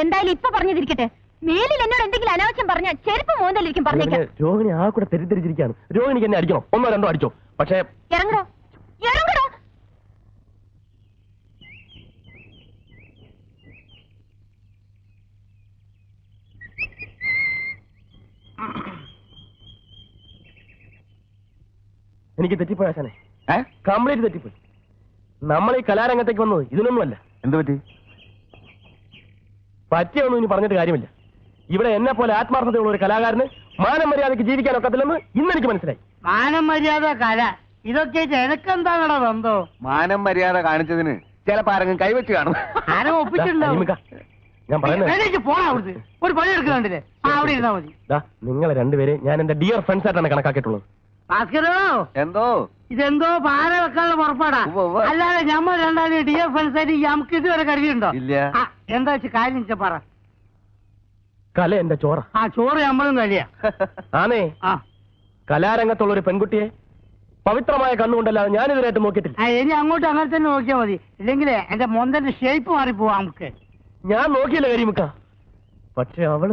എന്തായാലും ഇപ്പൊ പറഞ്ഞതിരിക്കട്ടെ. മേലിൽ എന്നോട് എന്തെങ്കിലും അനാവശ്യം പറഞ്ഞ ചെരുപ്പ് മോന്തലിരിക്കും പറഞ്ഞേക്കാം. രോഹിണി ആ കൂടെ തെറ്റിദ്ധരിച്ചിരിക്കുകയാണ്. രോഹിണിക്ക് എന്നെ അടിക്കണം? ഒന്നോ രണ്ടോ അടിച്ചോ? പക്ഷേ ഇറങ്ങടോ. ഇറങ്ങടോ. എനിക്ക് തെറ്റിപ്പോയി ആശാനെ. കംപ്ലീറ്റ് തെറ്റിപ്പോയി. നമ്മൾ ഈ കലാരംഗത്തേക്ക് വന്നത് ഇതിനൊന്നുമല്ല. എന്ത് പറ്റി പറ്റിയൊന്നും ഇനി പറഞ്ഞിട്ട് കാര്യമില്ല. ഇവിടെ എന്നെ പോലെ ആത്മാർത്ഥതയുള്ള ഒരു കലാകാരന് മാനം മര്യാദയ്ക്ക് ജീവിക്കാൻ ഒക്കത്തില്ലെന്ന് ഇന്ന് എനിക്ക് മനസ്സിലായി. മാനം മര്യാദ കല. ഇതൊക്കെ എനക്കെന്താണോ ബന്ധോ? മാനം മര്യാദ കാണിച്ചതിന് ചിലപ്പോ ആരെങ്കിലും കൈവച്ച് കാണും. ആരും ഒപ്പിച്ചിട്ടുണ്ടാവും ഞാൻ പറയുന്നത് പോണാ ഒരു പണി എടുക്കുന്നുണ്ടല്ലേ ആ അവിടെ ഇരുന്നാ മതി. ദാ നിങ്ങളെ രണ്ടുപേരെ ഞാൻ എന്റെ ഡിയർ ഫ്രണ്ട്സ് ആയിട്ടാണ് കണക്കാക്കിയിട്ടുള്ളത്. ഭാസ്കരോ? എന്തോ? ഇതെന്തോ പാര വെക്കാനുള്ള പുറപ്പാടാ. അല്ലാതെ ഞമ്മ രണ്ടാളും ഡി എഫ് ആയിട്ട് നമുക്ക് ഇതുവരെ കരുതിയുണ്ടോ ഇല്ല. എന്താ വെച്ച് കാര്യം വെച്ചാ പറ? കല എന്റെ ചോറ. ആ ചോറ് നമ്മളും കഴിയാ ആണേ ആ. കലാരംഗത്തുള്ള ഒരു പെൺകുട്ടിയെ പവിത്രമായ കണ്ണുകൊണ്ടല്ലാതെ ഞാൻ ഇതിനായിട്ട് നോക്കിയിട്ടില്ല ഇനി അങ്ങോട്ട് അങ്ങനെ തന്നെ നോക്കിയാ മതി. ഇല്ലെങ്കിലേ എന്റെ മൊന്തന്റെ ഷേപ്പ് മാറിപ്പോവാ നമുക്ക് ഞാൻ നോക്കിയില്ല കരിമുക്ക പക്ഷെ അവൾ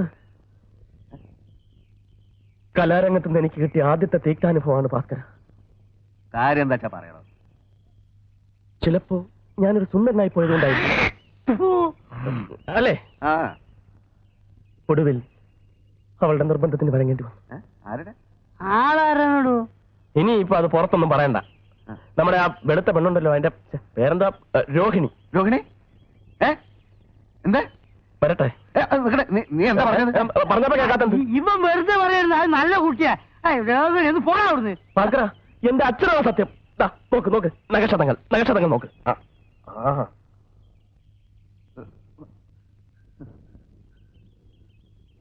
കലാരംഗത്തുനിന്ന് എനിക്ക് കിട്ടിയ ആദ്യത്തെ തീക്താനുഭവമാണ് ഭാസ്കര. കാര്യം എന്താ പറയണം ചിലപ്പോ ഞാനൊരു സുന്ദരനായി പോയതുകൊണ്ടായിരുന്നു അല്ലേ? ആ. ഒടുവിൽ അവളുടെ നിർബന്ധത്തിന് വഴങ്ങേണ്ടി വന്നു? ആരുടെ? ഇനി ഇപ്പൊ അത് പുറത്തൊന്നും പറയണ്ട. നമ്മുടെ ആ വെളുത്ത പെണ്ണുണ്ടല്ലോ അതിന്റെ പേരെന്താ? രോഹിണി. രോഹിണി? ഏ? എന്താ? വരട്ടെ. നീ- എന്താ പറഞ്ഞപ്പോ കേൾക്കാത്ത ഇവൻ വെറുതെ പറയരുത് അത് നല്ല കുട്ടിയാ. രോഹിണി, ഒന്ന് പോടാ അവിടുന്ന്. എന്റെ അച്ഛനാണ് സത്യം. ദാ, നോക്ക് നോക്ക്. നഗക്ഷതങ്ങൾ നഗക്ഷതങ്ങൾ നോക്ക്. ആ.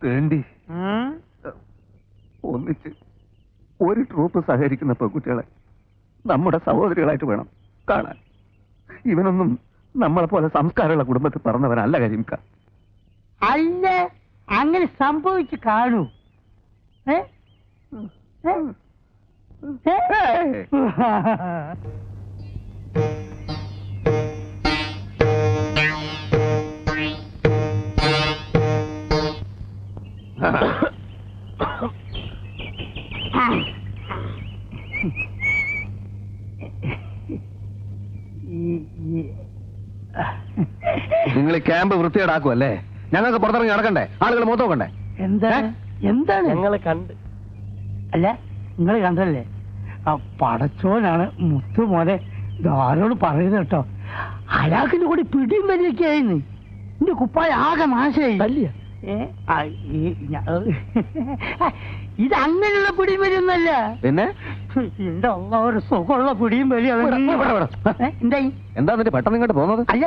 വേണ്ടി ഒന്നിച്ച് ഒരു ട്രൂപ്പ് സഹകരിക്കുന്ന പെൺകുട്ടികളെ നമ്മുടെ സഹോദരികളായിട്ട് വേണം കാണാൻ. ഇവനൊന്നും നമ്മളെ പോലെ സംസ്കാരമുള്ള കുടുംബത്തിൽ പറഞ്ഞവനല്ല കരിമിക്ക അല്ല അങ്ങനെ സംഭവിച്ചു കാണൂ. ഏ? ഏ? നിങ്ങൾ ഈ ക്യാമ്പ് വൃത്തിയേടാക്കും അല്ലേ ഞങ്ങൾക്ക് പുറത്തിറങ്ങി നടക്കണ്ടേ? ആളുകൾ മൊത്തം നോക്കണ്ടേ? എന്താണ്? എന്താണ്? ഞങ്ങളെ കണ്ട്. അല്ല നിങ്ങൾ കണ്ടല്ലേ ആ പടച്ചോനാണ് മുത്തു മോനെ. ഇതാരോട് പറയുന്നത് കേട്ടോ. അയാൾക്കിന്റെ കൂടി പിടിയും വലിയൊക്കെയായിരുന്നു എന്റെ കുപ്പായ ആകെ നാശമായി. ഇത് അങ്ങനെയുള്ള പിടിയും വലിയൊന്നല്ല പിന്നെ? എന്റെ ഒരു സുഖമുള്ള പിടിയും വലിയ എന്താ എന്നിട്ട് പെട്ടെന്ന് ഇങ്ങോട്ട് പോകുന്നത്? അല്ല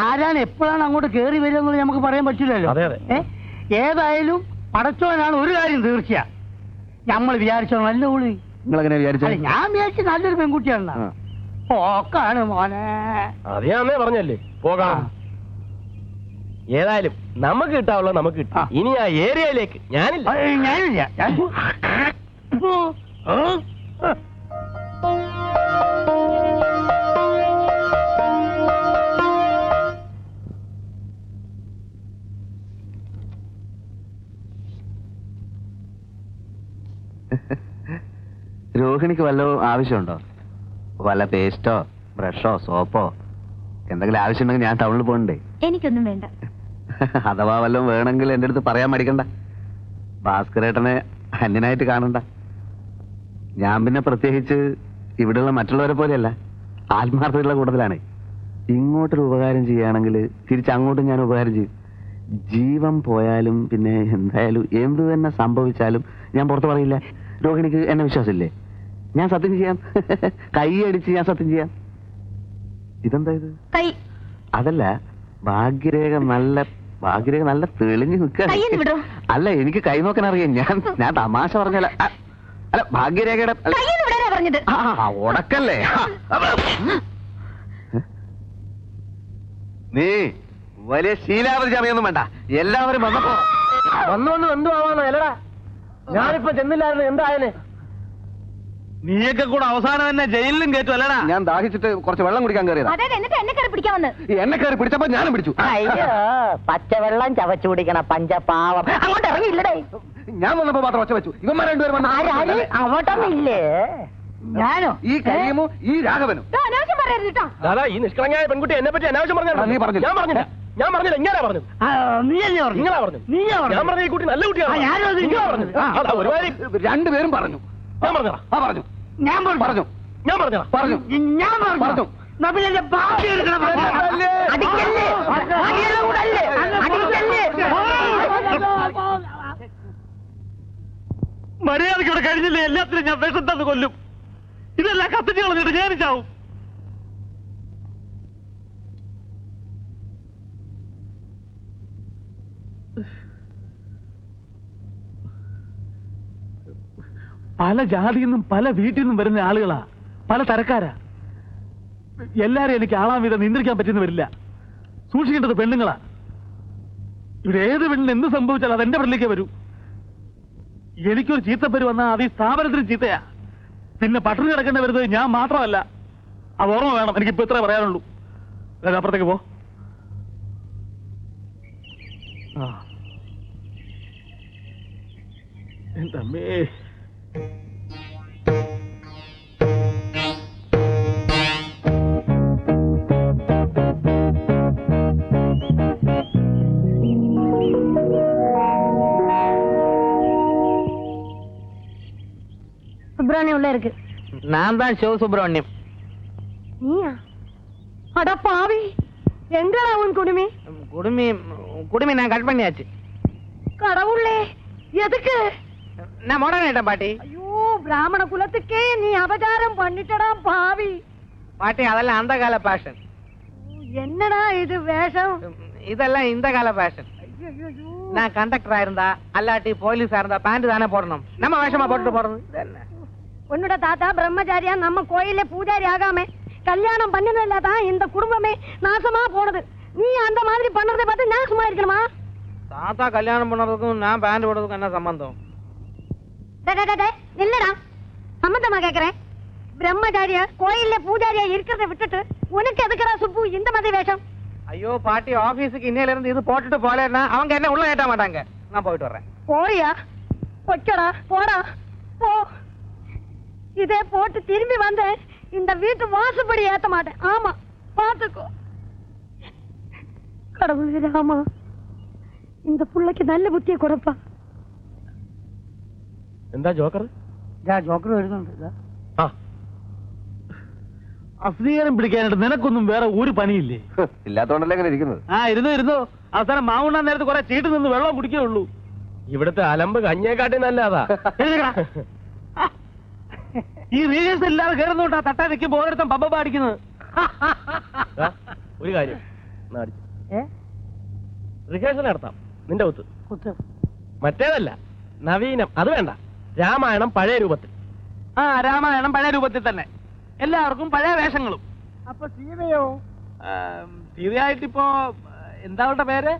ആരാണ് എപ്പോഴാണ് അങ്ങോട്ട് കേറി വരിക എന്നുള്ളത് നമുക്ക് പറയാൻ പറ്റില്ലല്ലോ? ഏതായാലും പടച്ചോനാണ് ഒരു കാര്യം തീർച്ചയാ. നമ്മൾ വിചാരിച്ചോ നല്ല ഉള്ളി നിങ്ങൾ അങ്ങനെ വിചാരിച്ചു ഞാൻ വിചാരിച്ച നല്ലൊരു പെൺകുട്ടിയാണ് പോക്കാണ് ഓക്കാണ് മോനെ. അത് ഞാൻ അന്നേ പറഞ്ഞല്ലേ? പോകാം. ഏതായാലും നമുക്ക് കിട്ടാവുള്ള നമുക്ക് കിട്ടാം. ഇനി ആ ഏരിയയിലേക്ക് ഞാനില്ല. ഞാനില്ല. രോഹിണിക്ക് വല്ല ആവശ്യമുണ്ടോ? വല്ല പേസ്റ്റോ ബ്രഷോ സോപ്പോ എന്തെങ്കിലും ആവശ്യമുണ്ടെങ്കിൽ ഞാൻ ടൗണിൽ പോകണ്ടേ? എനിക്കൊന്നും വേണ്ട. അഥവാ വല്ലതും വേണമെങ്കിൽ എന്റെ അടുത്ത് പറയാൻ മടിക്കണ്ട. ഭാസ്കരേട്ടനെ അന്യനായിട്ട് കാണണ്ട. ഞാൻ പിന്നെ പ്രത്യേകിച്ച് ഇവിടെയുള്ള മറ്റുള്ളവരെ പോലെയല്ല ആത്മാർത്ഥതയുള്ള കൂടുതലാണ് ഇങ്ങോട്ടൊരു ഉപകാരം ചെയ്യുകയാണെങ്കിൽ തിരിച്ചങ്ങോട്ടും ഞാൻ ഉപകാരം ചെയ്യും. ജീവൻ പോയാലും പിന്നെ എന്തായാലും എന്ത് തന്നെ സംഭവിച്ചാലും ഞാൻ പുറത്ത് പറയില്ല. രോഹിണിക്ക് എന്നെ വിശ്വാസമില്ലേ? ഞാൻ സത്യം ചെയ്യാം. കൈ അടിച്ച് ഞാൻ സത്യം ചെയ്യാം. ഇതെന്താ ഇത്? കൈ. അതല്ല ഭാഗ്യരേഖ നല്ല ഭാഗ്യരേഖ നല്ല തെളിഞ്ഞു നിൽക്കുക. അല്ല എനിക്ക് കൈ നോക്കാൻ അറിയാം. ഞാൻ ഞാൻ തമാശ പറഞ്ഞല്ല അല്ല ഭാഗ്യരേഖയുടെ ഉടക്കല്ലേ? നീ വലിയ ശീലാവധി അറിയൊന്നും വേണ്ട. എല്ലാവരും വന്നപ്പോ. വന്നു എന്തു ആവാന്നോ അല്ലടാ ഞാനിപ്പോ ചെന്നില്ലായിരുന്നു. എന്തായാലേ? നീയൊക്കെ കൂടെ അവസാനം തന്നെ ജയിലിലും കയറ്റും അല്ലടാ. ഞാൻ ദാഹിച്ചിട്ട് കുറച്ച് വെള്ളം കുടിക്കാൻ കയറിയതാ. അതെ എന്നിട്ട് എന്നെ കയറി പിടിക്കാൻ വന്ന് ഈ എന്നെ കയറി പിടിച്ചപ്പോ ഞാനും പിടിച്ചു. അയ്യോ പച്ചവെള്ളം ചവച്ചു കുടിക്കണ പഞ്ചപാവം. അങ്ങോട്ട് ഇറങ്ങിയില്ലടേ. ഞാൻ വന്നപ്പോ മാത്രം ഒച്ച വെച്ചു. ഇവന്മാർ രണ്ടുപേരും വന്നു അങ്ങോട്ടൊന്നും ഇല്ലേ ഞാനോ? ഈ കരീമും ഈ രാഘവനും. ദാ, അനാവശ്യം പറയരുത് കേട്ടോ. ദാദാ ഈ നിഷ്കളങ്കയായ പെൺകുട്ടി എന്നെ പറ്റി അനാവശ്യം പറഞ്ഞു നീ പറഞ്ഞു ഞാൻ പറഞ്ഞില്ല. ഞാൻ പറഞ്ഞില്ല ഇങ്ങനെ പറഞ്ഞു പറഞ്ഞു നിങ്ങളാ പറഞ്ഞു നീയാ ഞാൻ പറഞ്ഞു പറഞ്ഞ ഈ കുട്ടി നല്ല കുട്ടിയാണ് പറഞ്ഞു ഒരുപാട് രണ്ടുപേരും പറഞ്ഞു ഞാൻ പറഞ്ഞതാ ആ പറഞ്ഞു ഞാൻ പറഞ്ഞു പറഞ്ഞു ഞാൻ പറഞ്ഞതാ പറഞ്ഞു ഞാൻ പറഞ്ഞു പറഞ്ഞു. നബിലെ അല്ലേ? അടിക്കല്ലേ? മര്യാദയ്ക്ക് ഇവിടെ കഴിഞ്ഞില്ലേ എല്ലാത്തിനും ഞാൻ വിഷം തന്നു കൊല്ലും ഇതെല്ലാം കത്തിച്ച് കളഞ്ഞിട്ട് ഞാൻ ചാവും പല ജാതിയിൽ നിന്നും പല വീട്ടിൽ നിന്നും വരുന്ന ആളുകളാ. പല തരക്കാരാ. എല്ലാരും എനിക്ക് ആളാൻ വിധം നിയന്ത്രിക്കാൻ പറ്റുന്ന വരില്ല. സൂക്ഷിക്കേണ്ടത് പെണ്ണുങ്ങളാ. ഇവിടെ ഏത് പെണ്ണിന് എന്ത് സംഭവിച്ചാലും അതെന്റെ പെണ്ണിലേക്ക് വരൂ. എനിക്കൊരു ചീത്തപ്പേര് വന്നാൽ അത് ഈ സ്ഥാപനത്തിന് ചീത്തയാ. പിന്നെ പട്ടിണി കിടക്കേണ്ടി വരുന്നത് ഞാൻ മാത്രമല്ല. അത് ഓർമ്മ വേണം. എനിക്കിപ്പോ ഇത്രേ പറയാനുള്ളൂ. അപ്പുറത്തേക്ക് പോ. ആ. എന്റെ അമ്മേ. சுப்பிரமணியம் உள்ள இருக்கு. நான் தான் சிவ சுப்பிரமணியம் நீயா? அட பாவி. எங்கடா உன் குடுமி? குடுமி குடுமி நான் கட் பண்ணியாச்சு. கடவுளே எதுக்கு? நான் மோடர்ன் ஆயிட்டேன் பாட்டி? ஐயோ பிராமண குலத்துக்கே நீ அபகாரம் பண்ணிட்டடா பாவி. பாட்டி அதெல்லாம் அந்த கால பேஷன் என்னடா இது வேஷம்? இதெல்லாம் இந்த கால பேஷன். நான் கண்டக்டரா இருந்தா அல்லாட்டி போலீஸா இருந்தா பேண்ட் தானே போடணும். நம்ம வேஷமா போட்டுட்டு போறது? உன்னோட தாத்தா பிரம்மச்சாரியா நம்ம கோயில்ல பூஜாரி ஆகாம கல்யாணம் பண்ணதில்ல தான் இந்த குடும்பமே நாசமா போனது. நீ அந்த மாதிரி பண்றதை பார்த்து நான் சும்மா இருக்கணுமா? தாத்தா கல்யாணம் பண்ணதுக்கும் நான் பேண்ட் போடுறதுக்கும் என்ன சம்பந்தம்? டே, டே, டே, டே, நில்லுடா. சம்மந்தமா கேக்குறேன். பிரம்மச்சாரியா கோயில்ல பூஜாரியா இருக்கிறத விட்டுட்டு உனக்கு எதுக்குடா சுப்பு? இந்த மாதிரி வேஷம். ஐயோ பாட்டி ஆபீஸுக்கு இன்னையில இருந்து இது போட்டுட்டு போலேன்னா அவங்க என்ன உள்ள ஏட்ட மாட்டாங்க. நான் போயிட்டு வர்றேன். போறியா? பொக்கடா போடா. போ. இதே போட்டு திரும்பி வந்தேன் இந்த வீட்டு வாசப்படி ஏத்த மாட்டேன். ஆமா பாத்துக்கோ. கடவுளே ராமா. இந்த புள்ளைக்கு நல்ல புத்தியை கொடுப்பா. എന്താ ജോക്കർ? ജോക്കർ വരുന്നുണ്ട് അസ്വീകാരം പിടിക്കാനായിട്ട് നിനക്കൊന്നും വേറെ ഒരു പണിയില്ലേ? ഇല്ലാത്തോണ്ടല്ലേ അങ്ങനെ ഇരിക്കുന്നത്? ആ ഇരുന്നു ഇരുന്നു. അവസാനം മാവുണ്ണാൻ നേരത്തെ കുറെ ചീട്ട് നിന്ന് വെള്ളം കുടിക്കുകയുള്ളൂ ഇവിടുത്തെ അലമ്പ് കഞ്ഞേക്കാട്ടി നല്ലതാ. ഈ റീൽസ് ഇല്ലാതെ കയറുന്നോണ്ടാ തട്ടാ നിൽക്കുമ്പോ ഓരോരുത്തൻ പമ്പ പാടിക്കുന്നത്. ദാ, ഒരു കാര്യം. റിഹേഴ്സൽ നടത്താം. നിന്റെ കുത്ത്. മറ്റേതല്ല. നവീനം. അത് വേണ്ട. രാമായണം പഴയ രൂപത്തിൽ. ആ രാമായണം പഴയ രൂപത്തിൽ തന്നെ. എല്ലാവർക്കും പഴയ വേഷങ്ങളും. അപ്പൊ സീതയോ? സീതയായിട്ടിപ്പോ എന്താ അവളുടെ പേര്?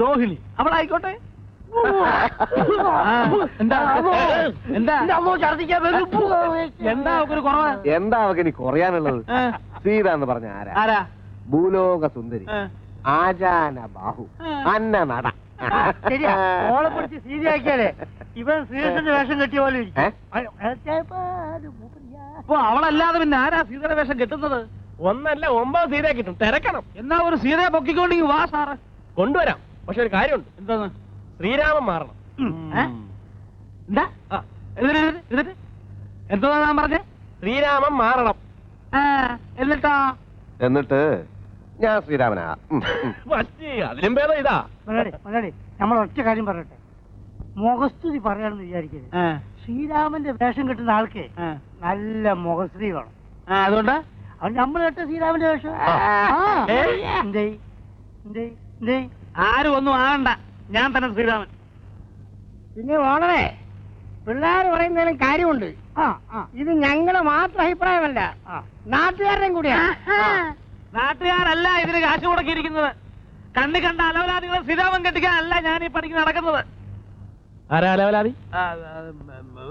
രോഹിണി. അവളായിക്കോട്ടെ. എന്താ? എന്താ. എന്താ അവക്കൊരു കുറവ്? എന്താ അവക്ക് ഇനി കുറയാനുള്ളത് സീത എന്ന് പറഞ്ഞ ആരാ? ആരാ? ഭൂലോക സുന്ദരി ആചാന ബാഹു അന്ന നട ശരിയാ. ഓളെ പിടിച്ച് സീതയാക്കിയാലേ ഇവൻ ശ്രീകൃഷ്ണന്റെ വേഷം കെട്ടിയ പോലെ. അപ്പൊ അവളല്ലാതെ പിന്നെ ആരാ സീതയുടെ വേഷം കെട്ടുന്നത്? ഒന്നല്ല ഒമ്പത് സീതയെ കിട്ടും. തിരക്കണം. എന്നാ ഒരു സീതയെ പൊക്കിക്കൊണ്ടെങ്കിൽ വാ സാറ്. കൊണ്ടുവരാം. പക്ഷെ ഒരു കാര്യമുണ്ട്. എന്താണ് ശ്രീരാമൻ മാറണം. ഏ? എന്താ? ആ, എന്നിട്ട് എന്നിട്ട് എന്നിട്ട്? എന്തോ ഞാൻ പറഞ്ഞേ? ശ്രീരാമൻ മാറണം. ആ, എന്നിട്ടാ? എന്നിട്ട് ഞാൻ ശ്രീരാമനാ. ഉം, ഉം. ഫസ്റ്റ് അതിലും ഭേദം ഇതാ. മുതലാളി, മുതലാളി, നമ്മൾ ഒറ്റ കാര്യം പറയട്ടെ. മുഖസ്തുതി പറയാണെന്ന് വിചാരിക്കരുത്. ആ, ശ്രീരാമന്റെ വേഷം കിട്ടുന്ന ആൾക്ക് ആ. നല്ല മുഖസ്തുതി വേണം. ആ, അതുകൊണ്ട്? അവൻ നമ്മൾ കേട്ട ശ്രീരാമന്റെ വേഷം. ആ. ആ. ഏ? എന്തേ? എന്തേ? എന്തേ? ആരും ഒന്നും ആകണ്ട ഞാൻ തന്നെ ശ്രീരാമൻ. പിന്നെ വളരെ പിള്ളേർ പറയുന്നതിലും കാര്യമുണ്ട്. ആ ആ. ഇത് ഞങ്ങൾ മാത്രം അഭിപ്രായമല്ല. ആ. നാട്ടുകാരുടെയും കൂടിയാണ്. നാട്ടുകാരല്ല ഇതിന് കാശ് മുടക്കിയിരിക്കുന്നത്. കണ്ണി കണ്ട അലവലാദികളെ സ്ഥിരാമം കെട്ടിക്കാനല്ല ഞാൻ ഈ പണിക്ക് നടക്കുന്നത്. ആരാ അലവലാതി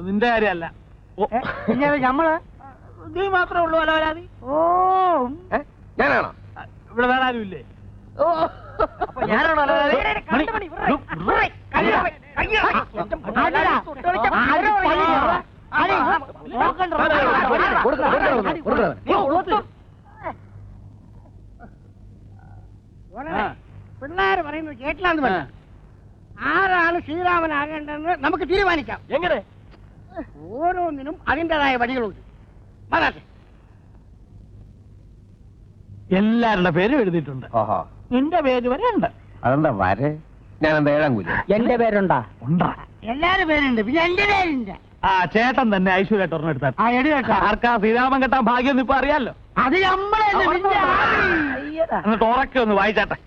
നിന്റെ കാര്യമല്ല. ഞമ്മൾ? നീ മാത്രമേ ഉള്ളൂ അലവലാതി ഓ. ഞാനാണോ? ഇവിടെ വേറെ ആരും ഇല്ലേ ഞാനാണോ അലവരാതി മണി, ഡു, ഡു. അടിടാ. അടി പണി ചെയ്യടാ. അടി. നോക്കണ്ട. വളരെ പിള്ളേർ പറയുന്നത് കേട്ടില്ലാന്ന് വേണ്ട ആരാണ് ശ്രീരാമനാകേണ്ടതെന്ന് നമുക്ക് തീരുമാനിക്കാം. എങ്ങനെ? ഓരോന്നിനും അതിന്റെതായ വഴികളുണ്ട്. വരാട്ടെ എല്ലാവരുടെ പേരും എഴുതിയിട്ടുണ്ട്. നിന്റെ പേര് വരെ ഉണ്ട്. അതെന്താ വരെ? ഞാൻ എന്താ ഏഴാം കൂലി? എന്റെ പേരുണ്ടാ? ഉണ്ടാ. എല്ലാരും പേരുണ്ട് പിന്നെ എന്റെ പേരുണ്ട്. ആ ചേട്ടൻ തന്നെ ഐശ്വര്യ കേട്ടോ ആർക്കാ ശ്രീരാമൻ കെട്ടാൻ ഭാഗ്യം ഇപ്പൊ അറിയാലോ? അത് നമ്മളെ എന്നിട്ട് ഉറക്കെ ഒന്ന് വായിച്ചാട്ടെ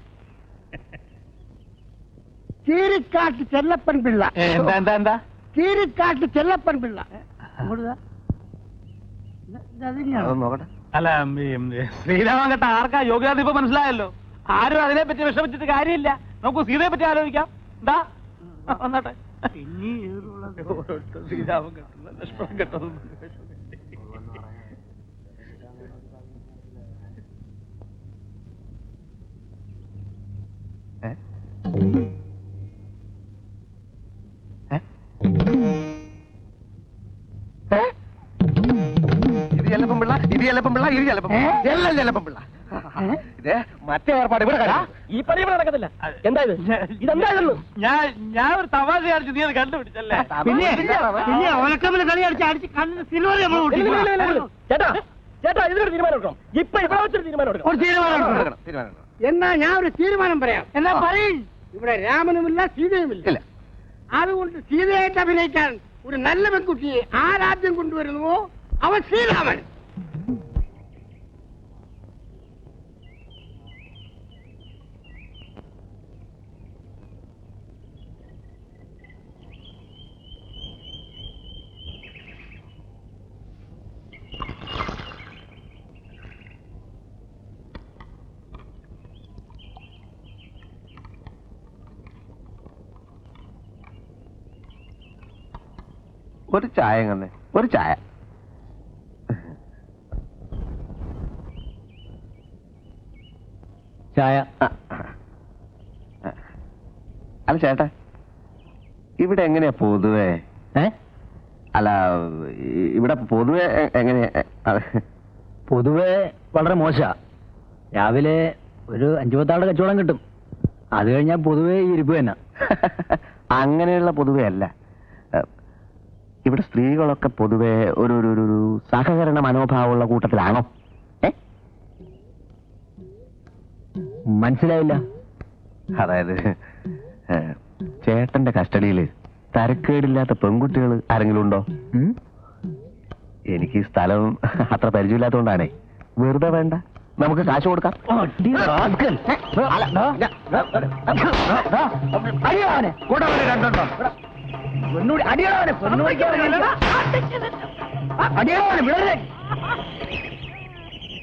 കീരിക്കാട്ട് ചെല്ലപ്പൻ പിള്ള. ഏ, എന്താ എന്താ എന്താ? കീരിക്കാട്ട് ചെല്ലപ്പൻ പിള്ള. ഇങ്ങോട്ട് അതൊന്ന് നോക്കട്ടെ. അല്ല ഈ, ശ്രീരാമൻ കെട്ട ആർക്കാ യോഗ്യത ഇപ്പൊ മനസ്സിലായല്ലോ? ആരും അതിനെ പറ്റി വിഷമിച്ചിട്ട് കാര്യമില്ല. നമുക്ക് സീതയെ പറ്റി ആലോചിക്കാം. എന്താ? വന്നാട്ടെ. ശ്രീരാമൻ കെട്ടുന്ന ലക്ഷ്മണൻ കെട്ടുന്നു ഏ? ഏ? ഏ? ഇത് ചെല്ലപ്പം പിള്ള ഇത് ചെല്ലപ്പം പിള്ള ഇത് ചെല്ലപ്പം. എല്ലാം ചെല്ലപ്പം പിള്ള. ഇത് മറ്റേ ഏർപ്പാട് ഇവിടെ ഈ പണി ഇവിടെ നടക്കത്തില്ല എന്താ ഇത്? ഇതെന്താ ഇതെന്ന് ഞാൻ ഞാൻ ഒരു തമാശ കാണിച്ചു നീ അത് കണ്ടുപിടിച്ചല്ലേ? പിന്നെ പിന്നെ ഓലക്കമ്മിൽ കളി അടിച്ച് അടിച്ച് കണ്ണിന് സിൽവർ നമ്മൾ. ഇല്ല. ചേട്ടാ ചേട്ടാ ഇതിനൊരു തീരുമാനം എടുക്കണം. ഇപ്പൊ ഇവിടെ വെച്ചൊരു തീരുമാനം എടുക്കണം. ഒരു തീരുമാനം. എടുക്കണം, തീരുമാനം എടുക്കണം. എന്നാ ഞാൻ ഒരു തീരുമാനം പറയാം. എന്നാ പറയും. ഇവിടെ രാമനുമില്ല സീതയുമില്ല. അതുകൊണ്ട് സീതയായിട്ട് അഭിനയിക്കാൻ ഒരു നല്ല പെൺകുട്ടിയെ ആരാദ്യം കൊണ്ടുവരുന്നുവോ? അവൻ ശ്രീരാമൻ. ഒരു ചായ കണ്ണേ ഒരു ചായ. ചായ. അല്ല ചേട്ടാ ഇവിടെ എങ്ങനെയാ പൊതുവേ? ഏ? അല്ല ഇവിടെ പൊതുവെ എങ്ങനെയാ? പൊതുവെ വളരെ മോശ. രാവിലെ ഒരു അഞ്ചു പത്താളുടെ കച്ചവടം കിട്ടും. അത് കഴിഞ്ഞാൽ പൊതുവെ ഈ ഇരിപ്പ് തന്നെ. അങ്ങനെയുള്ള പൊതുവെ അല്ല. ഇവിടെ സ്ത്രീകളൊക്കെ പൊതുവെ ഒരു ഒരു ഒരു- സഹകരണ മനോഭാവമുള്ള കൂട്ടത്തിലാണോ മനസ്സിലായില്ല അതായത് ചേട്ടന്റെ കസ്റ്റഡിയിൽ തരക്കേടില്ലാത്ത പെൺകുട്ടികൾ ആരെങ്കിലും ഉണ്ടോ എനിക്ക് സ്ഥലം അത്ര പരിചയമില്ലാത്തതുകൊണ്ടാണേ വെറുതെ വേണ്ട നമുക്ക് കാശ് കൊടുക്കാം അടി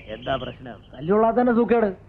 എന്താ പ്രശ്നം? തല്ലുള്ളാത്തന്നെ സൂക്കേട്.